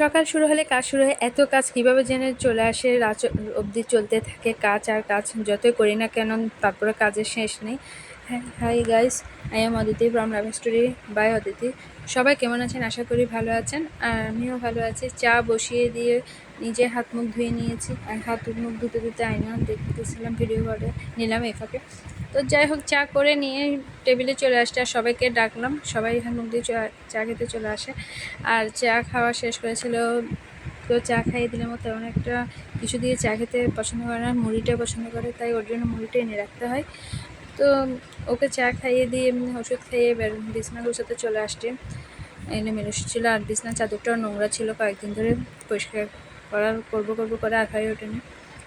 সকাল শুরু হলে কাজ শুরু হয়। এত কাজ কীভাবে জেনে চলে আসে? রাত অবধি চলতে থাকে কাজ, আর কাজ যতই করি না কেন তারপরে কাজের শেষ নেই। Hi guys I am Aditi from Love Story by Aditi সবাই কেমন আছেন? আশা করি ভালো আছেন। আর আমিও ভালো আছি। চা বসিয়ে দিয়ে নিজে হাত মুখ ধুয়ে নিয়েছি। আর হাত মুখ ধুতে ধুতে আয়না দেখতেছিলাম ভিডিও করে নিলাম এফাকে তো যাই হোক, চা করে নিয়ে টেবিলে চলে আসছে। আর সবাইকে ডাকলাম। সবাই হাত মুখ দিয়ে চা- খেতে চলে আসে। আর চা খাওয়া শেষ করেছিল। তো চা খাইয়ে দিলাম তেমন একটা কিছু দিয়ে চা খেতে পছন্দ করে না। মুড়িটা পছন্দ করে। তাই ওর জন্য মুড়িটা এনে রাখতে হয়। তো ওকে চা খাইয়ে দিয়ে এমনি ওষুধ খাইয়ে বের- বিছানা গোছাতে চলে আসছে। এনে মেরুষ ছিল আর বিছনা চাদরটাও নোংরা ছিল কয়েকদিন ধরে পরিষ্কার করার, করব করব করে হয়ে ওঠেনি।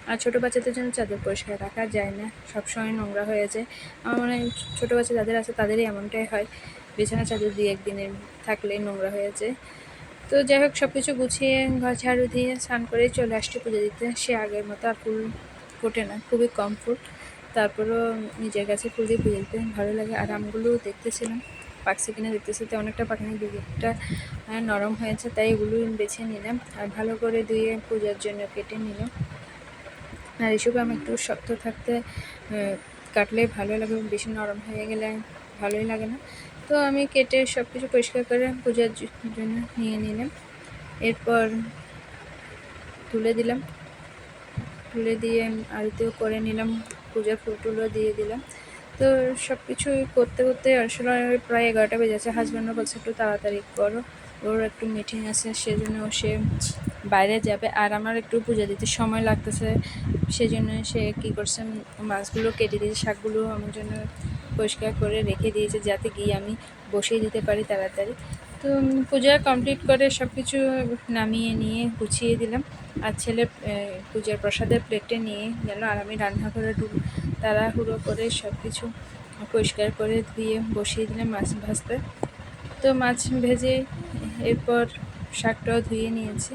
আর ছোটো বাচ্চাদের জন্য চাদর পরিষ্কার রাখা যায় না, সবসময় নোংরা হয়ে যায়। আমার মনে হয় ছোটো বাচ্চা যাদের আছে তাদেরই এমনটাই হয়, বিছানা চাদর দিয়ে একদিনের থাকলে নোংরা হয়ে যায়। তো যাই হোক সব কিছু গুছিয়ে ঘর ঝাড়ু দিয়ে স্নান করে চলে আসছে পুজো দিতে। সে আগের মতো আর ফুল ফোটে না, খুবই কম ফুল তারপরেও নিজের কাছে ফুল দিয়ে পুজো দিতে ভালো লাগে। আর আমগুলো দেখতেছিলাম পাকছে কিনা দেখতেছি তো অনেকটা পাখিনি দুদিকটা আহ, নরম হয়েছে তাই এগুলো বেছে নিলাম। আর ভালো করে ধুয়ে পূজার জন্য কেটে নিলাম। আর এসব আমি একটু শক্ত থাকতে কাটলে ভালো লাগে বেশি নরম হয়ে গেলে ভালোই লাগে না। তো আমি কেটে সব কিছু পরিষ্কার করে পূজার জন্য নিয়ে নিলাম। এরপর তুলে দিলাম। তুলে দিয়ে আরতিও করে নিলাম। পূজার ফুল টুলও দিয়ে দিলাম। তো সব কিছু করতে করতে আসলে প্রায় এগারোটা বেজে আছে হাজব্যান্ডও বলছে, একটু তাড়াতাড়ি করো। ওর একটু মিটিং আছে, সেজন্য সে বাইরে যাবে। আর আমার একটু পূজা দিতে সময় লাগতেছে। সেজন্য সে কী করছে, মাছগুলো কেটে দিয়েছে শাকগুলো আমার জন্য পরিষ্কার করে রেখে দিয়েছে, যাতে গিয়ে আমি বসিয়ে দিতে পারি তাড়াতাড়ি। তো পূজা কমপ্লিট করে সব কিছু নামিয়ে নিয়ে গুছিয়ে দিলাম। আর ছেলে পূজার প্রসাদের প্লেটে নিয়ে গেল। আর আমি রান্নাঘরে ঢুক, তাড়াহুড়ো করে সব কিছু পরিষ্কার করে ধুয়ে বসিয়ে দিলাম মাছ ভাজতে। তো মাছ ভেজে এরপর শাকটাও ধুয়ে নিয়েছি।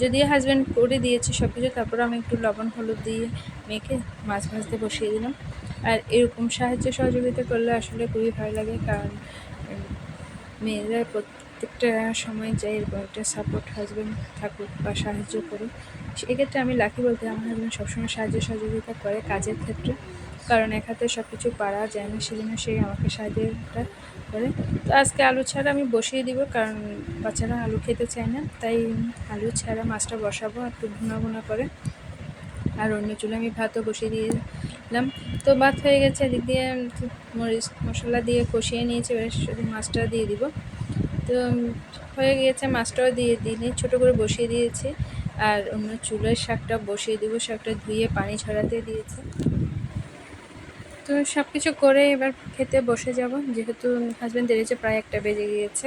যদিও হাজব্যান্ড করে দিয়েছে সব কিছু তারপর আমি একটু লবণ, হলুদ দিয়ে মেখে মাছ ভাজতে বসিয়ে দিলাম। আর এরকম সাহায্য সহযোগিতা করলে আসলে খুবই ভালো লাগে, কারণ মেয়েরা প্রত্যেকটা সময় চাই এরকম একটা সাপোর্ট হাজব্যান্ড থাকুক বা সাহায্য করুক, সেক্ষেত্রে আমি লাকি বলতে আমার হাজব্যান্ড সবসময় সাহায্য সহযোগিতা করে কাজের ক্ষেত্রে। কারণ এক হাতে সব কিছু পারা যায় না, সেজন্য সে আমাকে সাহায্যটা করে। তো আজকে আলু ছাড়া আমি বসিয়ে দিব, কারণ বাচ্চারা আলু খেতে চায় না, তাই আলু ছাড়া মাছটা বসাবো একটু ভুনা ভুনা করে। আর অন্য চুলে আমি ভাতও বসিয়ে দিয়েছিলাম তো ভাত হয়ে গেছে, এদিক দিয়ে মরিচ মশলা দিয়ে কষিয়ে নিয়েছি, এবার শুধু মাছটা দিয়ে দিব। তো হয়ে গিয়েছে মাছটাও দিয়ে দিই ছোটো করে বসিয়ে দিয়েছি। আর অন্য চুলের শাকটা বসিয়ে দেবো, শাকটা ধুয়ে পানি ছড়াতে দিয়েছি। তো সব কিছু করে এবার খেতে বসে যাব, যেহেতু হাজব্যান্ড এসেছে প্রায় একটা বেজে গিয়েছে।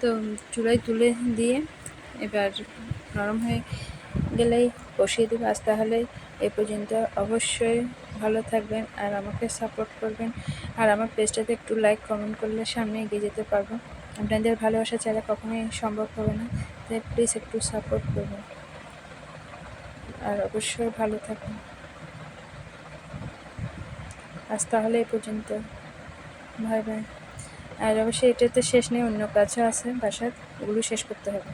তো চুলায় তুলে দিয়ে এবার নরম হয়ে গেলেই বসিয়ে দেবো। আজ তাহলে এ পর্যন্ত। অবশ্যই ভালো থাকবেন আর আমাকে সাপোর্ট করবেন। আর আমার পেজটাতে একটু লাইক কমেন্ট করলে সামনে এগিয়ে যেতে পারব। আপনাদের ভালোবাসা ছাড়া কখনোই সম্ভব হবে না। তাই প্লিজ একটু সাপোর্ট করবেন। আর অবশ্যই ভালো থাকবেন। আজ তাহলে এ পর্যন্ত। ভাই ভাই আর অবশ্যই এটাতে শেষ নেই, অন্য কাজও আছে বাসার। ওগুলো শেষ করতে হবে।